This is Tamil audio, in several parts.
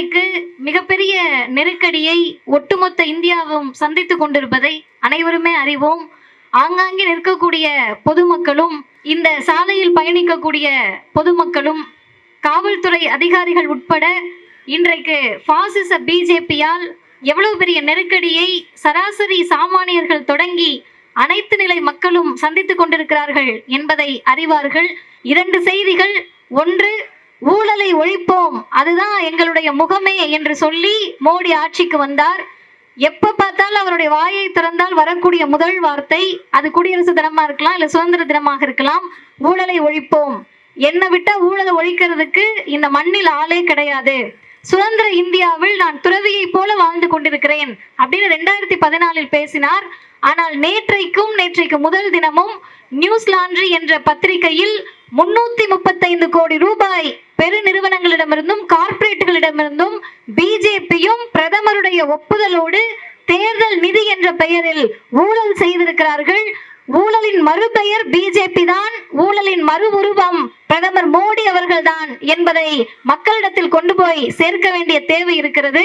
இன்றைக்கு மிகப்பெரிய நெருக்கடியை ஒட்டுமொத்த இந்தியாவும் சந்தித்துக் கொண்டிருப்பதை அனைவருமே அறிவோம். ஆங்காங்கே நிற்கக்கூடிய பொதுமக்களும் இந்த சாலையில் பயணிக்கக்கூடிய பொதுமக்களும் காவல்துறை அதிகாரிகள் உட்பட இன்றைக்கு பாசிச பிஜேபியால் எவ்வளவு பெரிய நெருக்கடியை சராசரி சாமானியர்கள் தொடங்கி அனைத்து நிலை மக்களும் சந்தித்துக் கொண்டிருக்கிறார்கள் என்பதை அறிவார்கள். இரண்டு செய்திகள். ஒன்று ஊழலை ஒழிப்போம். அதுதான் எங்களுடைய முகமே என்று சொல்லி மோடி ஆட்சிக்கு வந்தார். எப்ப பார்த்தாலும் அவருடைய வாயை திறந்தால் வரக்கூடிய முதல் வார்த்தை அது குடியரசு தினமா இருக்கலாம் இல்ல சுதந்திர தினமாக இருக்கலாம் ஊழலை ஒழிப்போம். என்னை விட்டா ஊழலை ஒழிக்கிறதுக்கு இந்த மண்ணில் ஆளே கிடையாது. சுதந்திர இந்தியாவில் நான் துறவியை போல வாழ்ந்து கொண்டிருக்கிறேன் அப்படின்னு ரெண்டாயிரத்தி பதினாலில் பேசினார். ஆனால் நேற்றைக்கும் நேற்றைக்கு முதல் தினமும் நியூஸ் லாண்ட்ரி என்ற பத்திரிகையில் முன்னூத்தி முப்பத்தைந்து கோடி ரூபாய் பெரு நிறுவனங்களிடமிருந்தும் கார்ப்பரேட்டுகளிடமிருந்தும் பிஜேபியும் பிரதமருடைய ஒப்புதலோடு தேர்தல் நிதி என்ற பெயரில் ஊழல் செய்திருக்கிறார்கள். ஊழலின் மறுபெயர் பிஜேபி தான். ஊழலின் மறு உருவம் பிரதமர் மோடி அவர்கள்தான் என்பதை மக்களிடத்தில் கொண்டு போய் சேர்க்க வேண்டிய தேவை இருக்கிறது.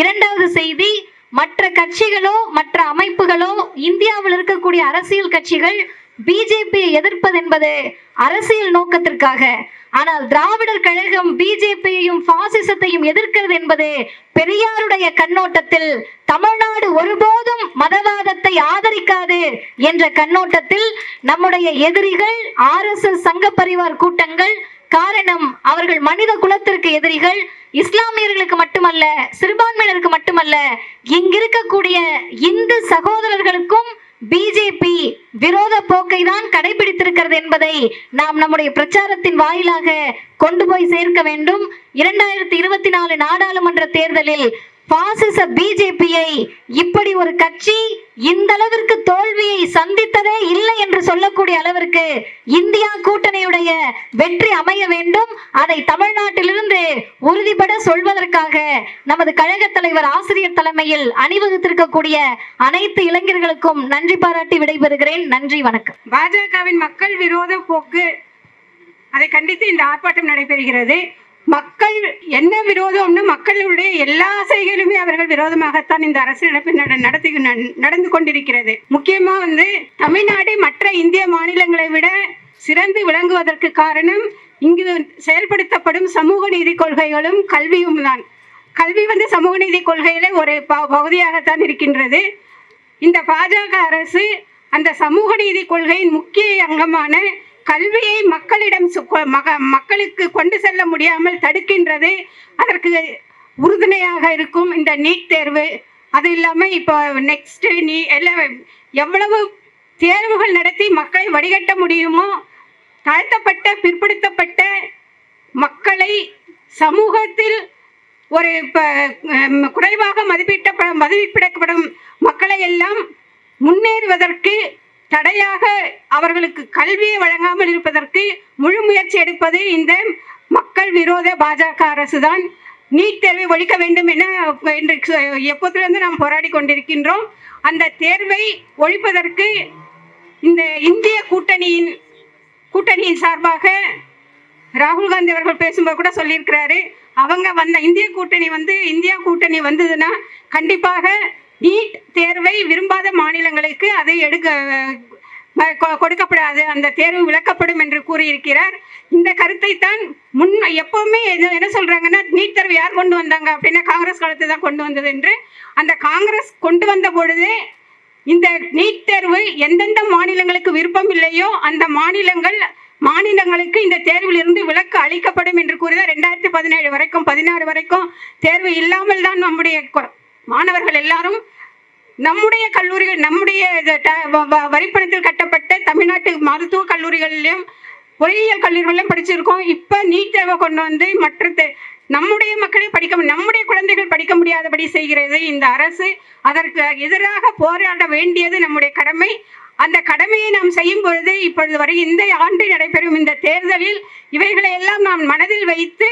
இரண்டாவது செய்தி மற்ற கட்சிகளோ மற்ற அமைப்புகளோ இந்தியாவில் இருக்கக்கூடிய அரசியல் கட்சிகள் பிஜேபியை எதிர்ப்பது என்பது அரசியல் நோக்கத்திற்காக. ஆனால் திராவிடர் கழகம் பிஜேபியையும் பாசிசத்தையும் எதிர்க்கிறது என்பது பெரியாருடைய கண்ணோட்டத்தில் தமிழ்நாடு ஒருபோதும் மதவாதத்தை ஆதரிக்காது என்ற கண்ணோட்டத்தில் நம்முடைய எதிரிகள் ஆர்எஸ்எஸ் சங்க பரிவார் கூட்டங்கள் காரணம் அவர்கள் மனித குலத்திற்கு எதிரிகள் இஸ்லாமியர்களுக்கு மட்டுமல்ல சிறுபான்மையினருக்கு மட்டுமல்ல இங்கிருக்கக்கூடிய இந்து சகோதரர்களுக்கும் பிஜேபி விரோத போக்கை தான் கடைபிடித்திருக்கிறது என்பதை நாம் நம்முடைய பிரச்சாரத்தின் வாயிலாக கொண்டு போய் சேர்க்க வேண்டும். இரண்டாயிரத்தி இருபத்தி நாலு நாடாளுமன்ற தேர்தலில் பாசிச பிஜேபியை இப்படி ஒரு கட்சி இந்த அளவிற்கு தோல்வியை சொல்லக்கூடிய அளவிற்கு இந்தியா கூட்டணியுடைய வெற்றி அமைய வேண்டும். அதை தமிழ்நாட்டிலிருந்து உறுதிபட சொல்வதற்காக நமது கழக தலைவர் ஆசிரியர் தலைமையில் அணிவகுத்திருக்கக்கூடிய அனைத்து இளைஞர்களுக்கும் நன்றி பாராட்டி விடைபெறுகிறேன். நன்றி வணக்கம். பாஜகவின் மக்கள் விரோத போக்கு அதை கண்டித்து இந்த ஆர்ப்பாட்டம் நடைபெறுகிறது. மக்கள் என்ன விரோதம்னு மக்களுடைய எல்லா செய்களுமே அவர்கள் விரோதமாகத்தான் இந்த அரசு நடப்பு நட- நடத்தி ந- நடந்து கொண்டிருக்கிறது. முக்கியமா வந்து தமிழ்நாடு மற்ற இந்திய மாநிலங்களை விட சிறந்து விளங்குவதற்கு காரணம் இங்கு செயல்படுத்தப்படும் சமூக நீதி கொள்கைகளும் கல்வியும் தான். கல்வி வந்து சமூக நீதி கொள்கையில ஒரு ப- பகுதியாகத்தான் இருக்கின்றது. இந்த பாஜக அரசு அந்த சமூக நீதி கொள்கையின் முக்கிய அங்கமான கல்வியை மக்களிடம் சு- கொ- மக- மக்களுக்கு கொண்டு செல்ல முடியாமல் தடுக்கின்றது அதற்கு உறுதுணையாக இருக்கும் இந்த நீட் தேர்வு. அது இல்லாமல் இப்போ நெக்ஸ்ட் நீ எல்லாம் எவ்வளவு தேர்வுகள் நடத்தி மக்களை வடிகட்ட முடியுமோ தாழ்த்தப்பட்ட பிற்படுத்தப்பட்ட மக்களை சமூகத்தில் ஒரு இப்போ குறைவாக மதிப்பிட்ட மதிப்பிடப்படும் மக்களை எல்லாம் முன்னேறுவதற்கு தடையாக அவர்களுக்கு கல்வியை வழங்காமல் இருப்பதற்கு முழு முயற்சி எடுப்பது இந்த மக்கள் விரோத பாஜக அரசு தான் நீட் தேர்வை ஒழிக்க வேண்டும் என என்று எப்போதிலிருந்து நாம் போராடி கொண்டிருக்கின்றோம். அந்த தேர்வை ஒழிப்பதற்கு இந்த இந்திய கூட்டணியின் கூட்டணியின் சார்பாக ராகுல் காந்தி அவர்கள் பேசும்போது கூட சொல்லியிருக்கிறாரு. அவங்க வந்த இந்திய கூட்டணி வந்து இந்தியா கூட்டணி வந்ததுன்னா கண்டிப்பாக நீட் தேர்வை விரும்பாத மாநிலங்களுக்கு அதை எடுக்க கொடுக்கப்படாது. அந்த தேர்வு விலக்கப்படும் என்று கூறியிருக்கிறார். இந்த கருத்தை தான் முன் எப்பவுமே என்ன சொல்றாங்கன்னா நீட் தேர்வு யார் கொண்டு வந்தாங்க? அப்படின்னா காங்கிரஸ் காலத்தை தான் கொண்டு வந்தது என்று. அந்த காங்கிரஸ் கொண்டு வந்த பொழுதே இந்த நீட் தேர்வு எந்தெந்த மாநிலங்களுக்கு விருப்பம் இல்லையோ அந்த மாநிலங்கள் மாநிலங்களுக்கு இந்த தேர்வில் இருந்து விலக்கு அளிக்கப்படும் என்று கூறினார் ரெண்டாயிரத்தி பதினேழு வரைக்கும் பதினாறு வரைக்கும் தேர்வு இல்லாமல் தான் நம்முடைய மாணவர்கள் எல்லாரும் நம்முடைய கல்லூரிகள் நம்முடைய வரிப்பணத்தில் கட்டப்பட்ட தமிழ்நாட்டு மருத்துவ கல்லூரிகளிலும் பொறியியல் கல்லூரிகளிலும் படிச்சிருக்கோம். இப்போ நீட் தேவை கொண்டு வந்து மற்ற நம்முடைய மக்களே படிக்க நம்முடைய குழந்தைகள் படிக்க முடியாதபடி செய்கிறது இந்த அரசு. அதற்கு எதிராக போராட வேண்டியது நம்முடைய கடமை. அந்த கடமையை நாம் செய்யும் பொழுது இப்பொழுது வரை இந்த ஆண்டு நடைபெறும் இந்த தேர்தலில் இவைகளை எல்லாம் நாம் மனதில் வைத்து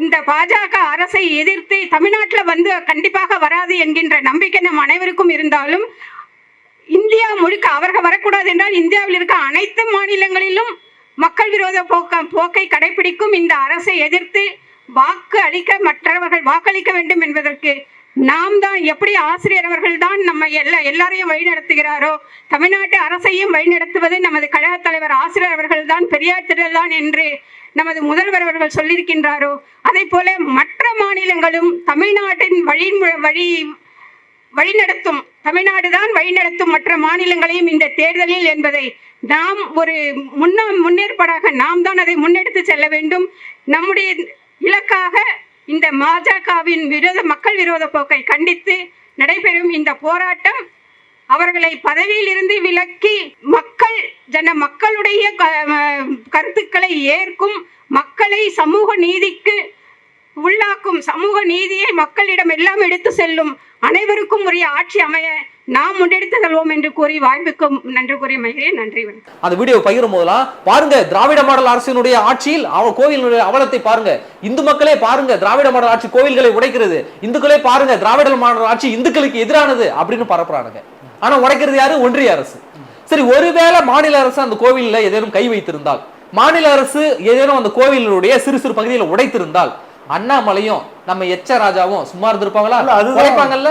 இந்த பாஜக அரசை எதிர்த்து தமிழ்நாட்டில் வந்து கண்டிப்பாக வராது என்கின்ற நம்பிக்கை நம் அனைவருக்கும் இருந்தாலும் இந்தியா முழுக்க அவர்கள் வரக்கூடாது என்றால் இந்தியாவில் இருக்க அனைத்து மாநிலங்களிலும் மக்கள் விரோத போக்க போக்கை கடைபிடிக்கும் இந்த அரசை எதிர்த்து வாக்கு அளிக்க மற்றவர்கள் வாக்களிக்க வேண்டும் என்பதற்கு நாம் தான் எப்படி ஆசிரியர் அவர்கள் தான் நம்ம எல்லா எல்லாரையும் வழிநடத்துகிறாரோ தமிழ்நாட்டு அரசையும் வழிநடத்துவது நமது கழக தலைவர் ஆசிரியர் அவர்கள் தான் பெரியார் திடல் தான் என்று நமது முதல்வர் அவர்கள் சொல்லியிருக்கின்றாரோ அதே போல மற்ற மாநிலங்களும் தமிழ்நாட்டின் வழி வழி வழிநடத்தும் தமிழ்நாடு தான் வழிநடத்தும் மற்ற மாநிலங்களையும் இந்த தேர்தலில் என்பதை நாம் ஒரு முன்னா முன்னேற்பாடாக நாம் தான் அதை முன்னெடுத்து செல்ல வேண்டும். நம்முடைய இலக்காக இந்த பாஜகவின் விரோத மக்கள் விரோத போக்கை கண்டித்து நடைபெறும் இந்த போராட்டம் அவர்களை பதவியில் இருந்து விலக்கி மக்கள் ஜன மக்களுடைய க- கருத்துக்களை ஏற்கும் மக்களை சமூக நீதிக்கு உள்ளாக்கும் சமூக நீதியை மக்களிடம் எல்லாம் எடுத்து செல்லும் அனைவருக்கும் உரிய ஆட்சி அமைய நாம் முன்னெடுத்து செல்வோம் என்று கூறி வாய்ப்புக்கும் நன்றி கூறி மகிழ்கிறேன். நன்றி வணக்கம். அந்த வீடியோ பகிரும் போதெல்லாம் பாருங்க திராவிட மாடல் அரசினுடைய ஆட்சியில் அவ கோவிலுடைய அவலத்தை பாருங்க. இந்து மக்களே பாருங்க திராவிட மாடல் ஆட்சி கோவில்களை உடைக்கிறது. இந்துக்களே பாருங்க திராவிட மாடல் ஆட்சி இந்துக்களுக்கு எதிரானது அப்படின்னு பரப்புறானுங்க. ஆனா உடைக்கிறது யாரு? ஒன்றிய அரசு. சரி ஒருவேளை மாநில அரசு அந்த கோவில்ல ஏதேனும் கை வைத்திருந்தால் மாநில அரசு ஏதேனும் அந்த கோவிலுடைய சிறு சிறு பகுதியில் உடைத்திருந்தால் அண்ணாமலையும் நம்ம எச்ச ராஜாவும் சும்மா இருந்திருப்பாங்களா. உடைப்பாங்கல்ல?